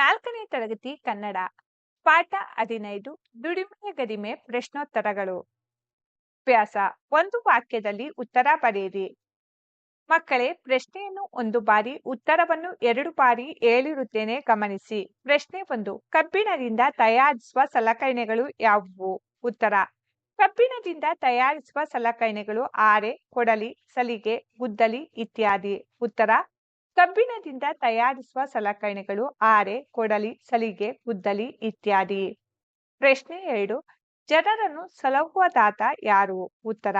ನಾಲ್ಕನೇ ತರಗತಿ ಕನ್ನಡ, ಪಾಠ ಹದಿನೈದು ದುಡಿಮೆಯ ಗರಿಮೆ ಪ್ರಶ್ನೋತ್ತರಗಳು. ಅಭ್ಯಾಸ, ಒಂದು ವಾಕ್ಯದಲ್ಲಿ ಉತ್ತರ ಬರೆಯಿರಿ ಮಕ್ಕಳೇ, ಪ್ರಶ್ನೆಯನ್ನು ಒಂದು ಬಾರಿ, ಉತ್ತರವನ್ನು ಎರಡು ಬಾರಿ ಹೇಳಿರುತ್ತೇನೆ ಗಮನಿಸಿ. ಪ್ರಶ್ನೆ ಒಂದು, ಕಬ್ಬಿಣದಿಂದ ತಯಾರಿಸುವ ಸಲಕರಣೆಗಳು ಯಾವುವು? ಉತ್ತರ, ಕಬ್ಬಿಣದಿಂದ ತಯಾರಿಸುವ ಸಲಕರಣೆಗಳು, ಆರೆ, ಕೊಡಲಿ, ಸಲಿಗೆ, ಗುದ್ದಲಿ ಇತ್ಯಾದಿ. ಉತ್ತರ ಕಬ್ಬಿಣದಿಂದ ತಯಾರಿಸುವ ಸಲಕರಣೆಗಳು ಆರೆ, ಕೊಡಲಿ, ಸಲಿಗೆ ಗುದ್ದಲಿ ಇತ್ಯಾದಿ. ಪ್ರಶ್ನೆ ಎರಡು, ಜನರನ್ನು ಸಲಹುವ ದಾತ ಯಾರು? ಉತ್ತರ,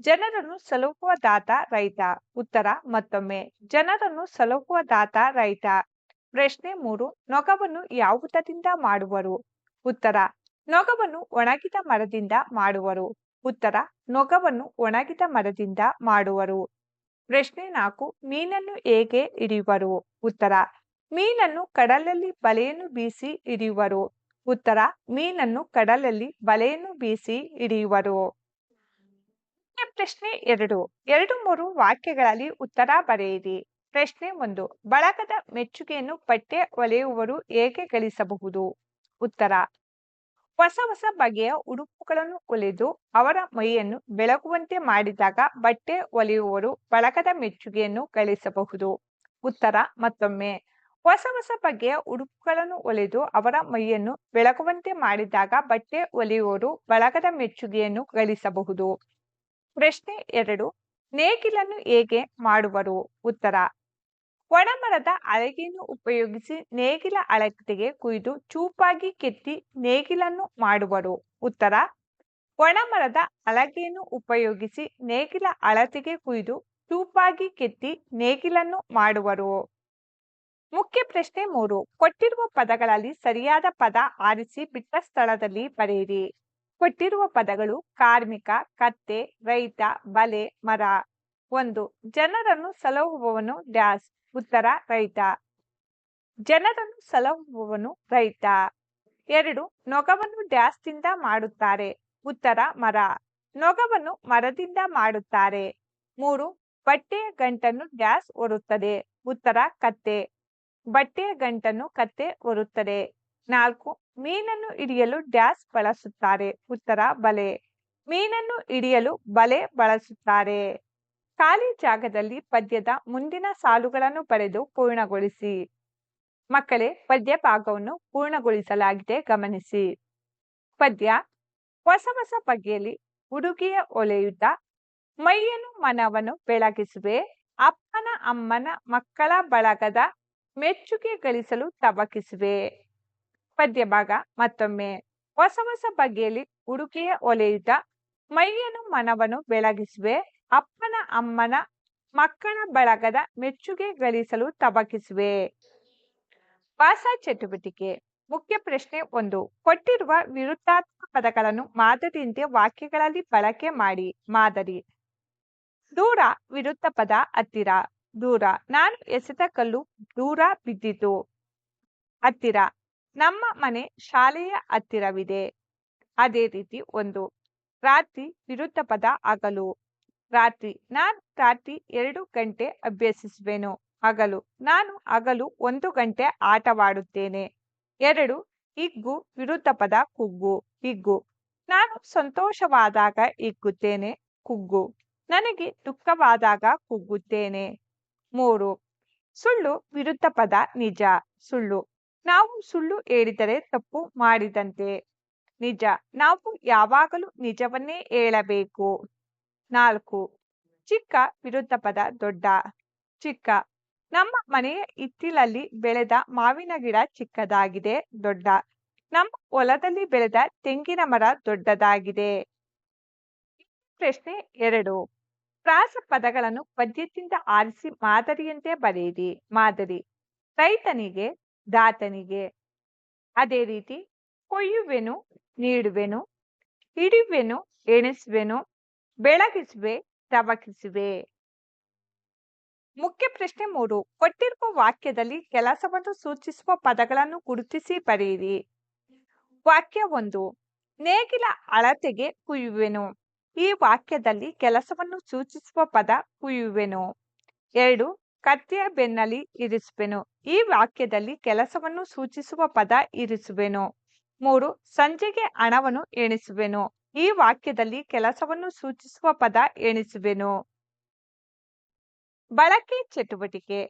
ಜನರನ್ನು ಸಲಹುವ ದಾತ ರೈತ. ಉತ್ತರ, ಮತ್ತೊಮ್ಮೆ, ಜನರನ್ನು ಸಲಹುವ ದಾತ ರೈತ. ಪ್ರಶ್ನೆ ಮೂರು, ನೊಗವನ್ನು ಯಾವುದರಿಂದ ಮಾಡುವರು? ಉತ್ತರ, ನೊಗವನ್ನು ಒಣಗಿದ ಮರದಿಂದ ಮಾಡುವರು. ಉತ್ತರ, ನೊಗವನ್ನು ಒಣಗಿದ ಮರದಿಂದ ಮಾಡುವರು. ಪ್ರಶ್ನೆ ನಾಲ್ಕು, ಮೀನನ್ನು ಹೇಗೆ ಹಿಡಿಯುವರು? ಉತ್ತರ, ಮೀನನ್ನು ಕಡಲಲ್ಲಿ ಬಲೆಯನ್ನು ಬೀಸಿ ಹಿಡಿಯುವರು. ಉತ್ತರ, ಮೀನನ್ನು ಕಡಲಲ್ಲಿ ಬಲೆಯನ್ನು ಬೀಸಿ ಹಿಡಿಯುವರು. ಪ್ರಶ್ನೆ ಎರಡು ಎರಡು ಮೂರು ವಾಕ್ಯಗಳಲ್ಲಿ ಉತ್ತರ ಬರೆಯಿರಿ. ಪ್ರಶ್ನೆ ಒಂದು, ಬಳಗದ ಮೆಚ್ಚುಗೆಯನ್ನು ಬಟ್ಟೆ ಹೊಲೆಯುವರು ಹೇಗೆ ಗಳಿಸಬಹುದು? ಉತ್ತರ ಹೊಸ ಹೊಸ ಬಗೆಯ ಉಡುಪುಗಳನ್ನು ಹೊಲೆದು ಅವರ ಮೈಯನ್ನು ಬೆಳಗುವಂತೆ ಮಾಡಿದಾಗ ಬಟ್ಟೆ ಒಲಿಯುವರು ಬಳಗದ ಮೆಚ್ಚುಗೆಯನ್ನು ಗಳಿಸಬಹುದು. ಉತ್ತರ, ಮತ್ತೊಮ್ಮೆ. ಹೊಸ ಹೊಸ ಬಗೆಯ ಉಡುಪುಗಳನ್ನು ಒಲೆದು ಅವರ ಮೈಯನ್ನು ಬೆಳಗುವಂತೆ ಮಾಡಿದಾಗ ಬಟ್ಟೆ ಒಲಿಯುವರು ಬಳಗದ ಮೆಚ್ಚುಗೆಯನ್ನು ಗಳಿಸಬಹುದು. ಪ್ರಶ್ನೆ ಎರಡು. ನೇಗಿಲನ್ನು ಹೇಗೆ ಮಾಡುವರು? ಉತ್ತರ. ಒಣಮರದ ಅಳಗೆಯನ್ನು ಉಪಯೋಗಿಸಿ ನೇಗಿಲ ಅಳತೆಗೆ ಕುಯ್ದು ಚೂಪಾಗಿ ಕೆತ್ತಿ ನೇಗಿಲನ್ನು ಮಾಡುವರು. ಉತ್ತರ ಒಣಮರದ ಅಳಗೆಯನ್ನು ಉಪಯೋಗಿಸಿ ನೇಗಿಲ ಅಳತೆಗೆ ಕುಯ್ದು ಚೂಪಾಗಿ ಕೆತ್ತಿ ನೇಗಿಲನ್ನು ಮಾಡುವರು. ಮುಖ್ಯ ಪ್ರಶ್ನೆ ಮೂರು, ಕೊಟ್ಟಿರುವ ಪದಗಳಲ್ಲಿ ಸರಿಯಾದ ಪದ ಆರಿಸಿ ಬಿಟ್ಟ ಸ್ಥಳದಲ್ಲಿ ಬರೆಯಿರಿ. ಕೊಟ್ಟಿರುವ ಪದಗಳು ಕಾರ್ಮಿಕ, ಕತ್ತೆ, ರೈತ, ಬಲೆ, ಮರ. ಒಂದು, ಜನರನ್ನು ಸಲಹುವವನು ಡ್ಯಾಸ್. ಉತ್ತರ ರೈತ. ಜನರನ್ನು ಸಲಹುವವನು ರೈತ. ಎರಡು, ನೊಗವನ್ನು ಡ್ಯಾಸ್ದಿಂದ ಮಾಡುತ್ತಾರೆ. ಉತ್ತರ, ಮರ. ನೊಗವನ್ನು ಮರದಿಂದ ಮಾಡುತ್ತಾರೆ. ಮೂರು, ಬಟ್ಟೆಯ ಗಂಟನ್ನು ಡ್ಯಾಸ್ ಹೊರುತ್ತದೆ ಉತ್ತರ, ಕತ್ತೆ. ಬಟ್ಟೆಯ ಗಂಟನ್ನು ಕತ್ತೆ ಹೊರುತ್ತದೆ ನಾಲ್ಕು, ಮೀನನ್ನು ಹಿಡಿಯಲು ಡ್ಯಾಸ್ ಬಳಸುತ್ತಾರೆ. ಉತ್ತರ, ಬಲೆ. ಮೀನನ್ನು ಹಿಡಿಯಲು ಬಲೆ ಬಳಸುತ್ತಾರೆ. ಖಾಲಿ ಜಾಗದಲ್ಲಿ ಪದ್ಯದ ಮುಂದಿನ ಸಾಲುಗಳನ್ನು ಬರೆದು ಪೂರ್ಣಗೊಳಿಸಿ. ಮಕ್ಕಳೇ, ಪದ್ಯ ಭಾಗವನ್ನು ಪೂರ್ಣಗೊಳಿಸಲಾಗಿದೆ, ಗಮನಿಸಿ. ಪದ್ಯ, ಹೊಸ ಹೊಸ ಬಗೆಯಲ್ಲಿ ಹುಡುಗಿಯ ಒಲೆಯುತ್ತ ಮೈಯನ್ನು ಮನವನ್ನು ಬೆಳಗಿಸುವೆ, ಅಪ್ಪನ ಅಮ್ಮನ ಮಕ್ಕಳ ಬಳಗದ ಮೆಚ್ಚುಗೆ ಗಳಿಸಲು ತಬಕಿಸುವೆ ಪದ್ಯ ಭಾಗ ಮತ್ತೊಮ್ಮೆ, ಹೊಸ ಹೊಸ ಬಗೆಯಲ್ಲಿ ಹುಡುಗಿಯ ಒಲೆಯುತ್ತ ಮೈಯನ್ನು ಮನವನ್ನು ಬೆಳಗಿಸುವೆ ಅಪ್ಪನ, ಅಮ್ಮನ, ಮಕ್ಕಳ ಬಳಗದ ಮೆಚ್ಚುಗೆ ಗಳಿಸಲು ತಬಕಿಸುವೆ ವಾಸ ಚಟುವಟಿಕೆ. ಮುಖ್ಯ ಪ್ರಶ್ನೆ ಒಂದು. ಕೊಟ್ಟಿರುವ ವಿರುದ್ಧಾತ್ಮಕ ಪದಗಳನ್ನು ಮಾದರಿಯಂತೆ ವಾಕ್ಯಗಳಲ್ಲಿ ಬಳಕೆ ಮಾಡಿ, ಮಾದರಿ. ದೂರ ವಿರುದ್ಧ ಪದ ಹತ್ತಿರ. ದೂರ. ನಾನು ಎಸೆದ ಕಲ್ಲು ದೂರ ಬಿದ್ದಿತು. ಹತ್ತಿರ. ನಮ್ಮ ಮನೆ ಶಾಲೆಯ ಹತ್ತಿರವಿದೆ. ಅದೇ ರೀತಿ ಒಂದು. ರಾತ್ರಿ ವಿರುದ್ಧ ಪದ ಹಗಲು ರಾತ್ರಿ, ನಾನು ರಾತ್ರಿ ಎರಡು ಗಂಟೆ ಅಭ್ಯಸಿಸುವೆನು? ಹಗಲು, ನಾನು ಹಗಲು ಒಂದು ಗಂಟೆ ಆಟವಾಡುತ್ತೇನೆ. ಎರಡು, ಹಿಗ್ಗು ವಿರುದ್ಧ ಪದ ಕುಗ್ಗು, ಹಿಗ್ಗು. ನಾನು ಸಂತೋಷವಾದಾಗ ಹಿಗ್ಗುತ್ತೇನೆ, ಕುಗ್ಗು. ನನಗೆ ದುಃಖವಾದಾಗ ಕುಗ್ಗುತ್ತೇನೆ. ಮೂರು, ಸುಳ್ಳು ವಿರುದ್ಧ ಪದ ನಿಜ, ಸುಳ್ಳು. ನಾವು ಸುಳ್ಳು ಹೇಳಿದರೆ ತಪ್ಪು ಮಾಡಿದಂತೆ. ನಿಜ, ನಾವು ಯಾವಾಗಲೂ ನಿಜವನ್ನೇ ಹೇಳಬೇಕು. ನಾಲ್ಕು. ಚಿಕ್ಕ ವಿರುದ್ಧ ಪದ ದೊಡ್ಡ. ಚಿಕ್ಕ. ನಮ್ಮ ಮನೆಯ ಹಿತ್ತಿಲಲ್ಲಿ ಬೆಳೆದ ಮಾವಿನ ಗಿಡ ಚಿಕ್ಕದಾಗಿದೆ, ದೊಡ್ಡ. ನಮ್ಮ ಹೊಲದಲ್ಲಿ ಬೆಳೆದ ತೆಂಗಿನ ಮರ ದೊಡ್ಡದಾಗಿದೆ. ಪ್ರಶ್ನೆ ಎರಡು. ಪ್ರಾಸ ಪದಗಳನ್ನು ಪದ್ಯದಿಂದ ಆರಿಸಿ ಮಾದರಿಯಂತೆ ಬರೆಯಿರಿ. ಮಾದರಿ. ರೈತನಿಗೆ, ದಾತನಿಗೆ. ಅದೇ ರೀತಿ, ಕೊಯ್ಯುವೆನು, ನೀಡುವೆನು ಹಿಡಿಯುವೆನು ಎಣಿಸುವೆನು ಬೆಳಗಿಸುವೆ, ತವಕಿಸುವೆ. ಮುಖ್ಯ ಪ್ರಶ್ನೆ ಮೂರು. ಕೊಟ್ಟಿರುವ ವಾಕ್ಯದಲ್ಲಿ ಕೆಲಸವನ್ನು ಸೂಚಿಸುವ ಪದಗಳನ್ನು ಗುರುತಿಸಿ ಬರೆಯಿರಿ. ವಾಕ್ಯ ಒಂದು. ನೇಗಿಲ ಅಳತೆಗೆ ಕುಯ್ಯುವೆನು. ಈ ವಾಕ್ಯದಲ್ಲಿ ಕೆಲಸವನ್ನು ಸೂಚಿಸುವ ಪದ ಕುಯ್ಯುವೆನು. ಎರಡು. ಕತ್ತೆಯ ಬೆನ್ನಲ್ಲಿ ಇರಿಸುವೆನು. ಈ ವಾಕ್ಯದಲ್ಲಿ ಕೆಲಸವನ್ನು ಸೂಚಿಸುವ ಪದ ಇರಿಸುವೆನು. ಮೂರು. ಸಂಜೆಗೆ ಹಣವನ್ನು ಎಣಿಸುವೆನು. ಈ ವಾಕ್ಯದಲ್ಲಿ ಕೆಲಸವನ್ನು ಸೂಚಿಸುವ ಪದ ಎಣಿಸುವೆನು. ಬಳಕೆ ಚಟುವಟಿಕೆ.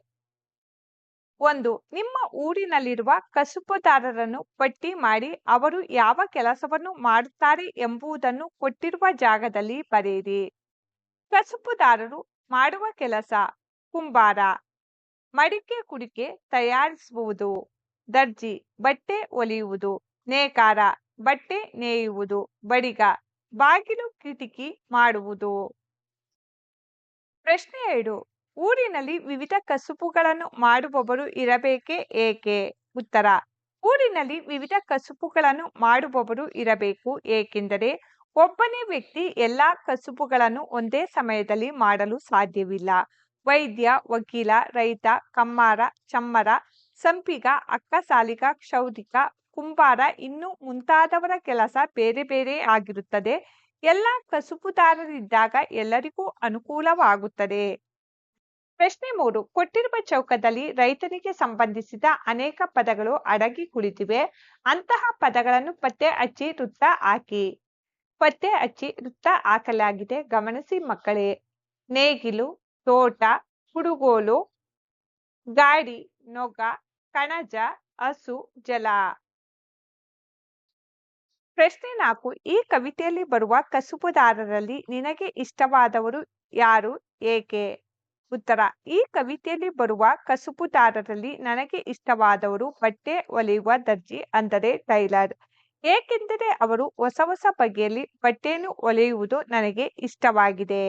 ಒಂದು, ನಿಮ್ಮ ಊರಿನಲ್ಲಿರುವ ಕಸುಬುದಾರರನ್ನು ಪಟ್ಟಿ ಮಾಡಿ ಅವರು ಯಾವ ಕೆಲಸವನ್ನು ಮಾಡುತ್ತಾರೆ ಎಂಬುದನ್ನು ಕೊಟ್ಟಿರುವ ಜಾಗದಲ್ಲಿ ಬರೆಯಿರಿ. ಕಸುಬುದಾರರು ಮಾಡುವ ಕೆಲಸ, ಕುಂಬಾರ, ಮಡಿಕೆ ಕುಡಿಕೆ ತಯಾರಿಸುವುದು, ದರ್ಜಿ, ಬಟ್ಟೆ ಒಲಿಯುವುದು, ನೇಕಾರ ಬಟ್ಟೆ ನೇಯುವುದು, ಬಡಿಗ, ಬಾಗಿಲು ಕಿಟಕಿ ಮಾಡುವುದು. ಪ್ರಶ್ನೆ ಏಳು ಊರಿನಲ್ಲಿ ವಿವಿಧ ಕಸುಬುಗಳನ್ನು ಮಾಡುವವರು ಇರಬೇಕೆ ಏಕೆ? ಉತ್ತರ, ಊರಿನಲ್ಲಿ ವಿವಿಧ ಕಸುಬುಗಳನ್ನು ಮಾಡುವವರು ಇರಬೇಕು ಏಕೆಂದರೆ ಒಬ್ಬನೇ ವ್ಯಕ್ತಿ ಎಲ್ಲಾ ಕಸುಬುಗಳನ್ನು ಒಂದೇ ಸಮಯದಲ್ಲಿ ಮಾಡಲು ಸಾಧ್ಯವಿಲ್ಲ. ವೈದ್ಯ, ವಕೀಲ, ರೈತ, ಕಮ್ಮಾರ, ಚಮ್ಮರ, ಸಂಪಿಗ, ಅಕ್ಕಸಾಲಿಗ ಕ್ಷೌರಿಕ ಕುಂಬಾರ ಇನ್ನು ಮುಂತಾದವರ ಕೆಲಸ ಬೇರೆ ಬೇರೆ ಆಗಿರುತ್ತದೆ. ಎಲ್ಲ ಕಸುಬುದಾರರಿದ್ದಾಗ ಎಲ್ಲರಿಗೂ ಅನುಕೂಲವಾಗುತ್ತದೆ. ಪ್ರಶ್ನೆ ಮೂರು. ಕೊಟ್ಟಿರುವ ಚೌಕದಲ್ಲಿ ರೈತನಿಗೆ ಸಂಬಂಧಿಸಿದ ಅನೇಕ ಪದಗಳು ಅಡಗಿ ಕುಳಿತಿವೆ. ಅಂತಹ ಪದಗಳನ್ನು ಪತ್ತೆ ಹಚ್ಚಿ ವೃತ್ತ ಹಾಕಿ. ಪತ್ತೆ ಹಚ್ಚಿ ವೃತ್ತ ಹಾಕಲಾಗಿದೆ. ಗಮನಿಸಿ ಮಕ್ಕಳೇ. ನೇಗಿಲು, ತೋಟ ಹುಡುಗೋಲು ಗಾಡಿ, ನೊಗ, ಕಣಜ, ಹಸು, ಜಲ. ಪ್ರಶ್ನೆ ನಾಲ್ಕು, ಈ ಕವಿತೆಯಲ್ಲಿ ಬರುವ ಕಸುಬುದಾರರಲ್ಲಿ ನಿನಗೆ ಇಷ್ಟವಾದವರು ಯಾರು? ಏಕೆ? ಉತ್ತರ, ಈ ಕವಿತೆಯಲ್ಲಿ ಬರುವ ಕಸುಬುದಾರರಲ್ಲಿ ನನಗೆ ಇಷ್ಟವಾದವರು ಬಟ್ಟೆ ಒಲಿಯುವ ದರ್ಜಿ ಅಂದರೆ ಟೈಲರ್. ಏಕೆಂದರೆ ಅವರು ಹೊಸ ಹೊಸ ಬಗೆಯಲ್ಲಿ ಬಟ್ಟೆಯನ್ನು ಹೊಲಿಯುವುದು ನನಗೆ ಇಷ್ಟವಾಗಿದೆ.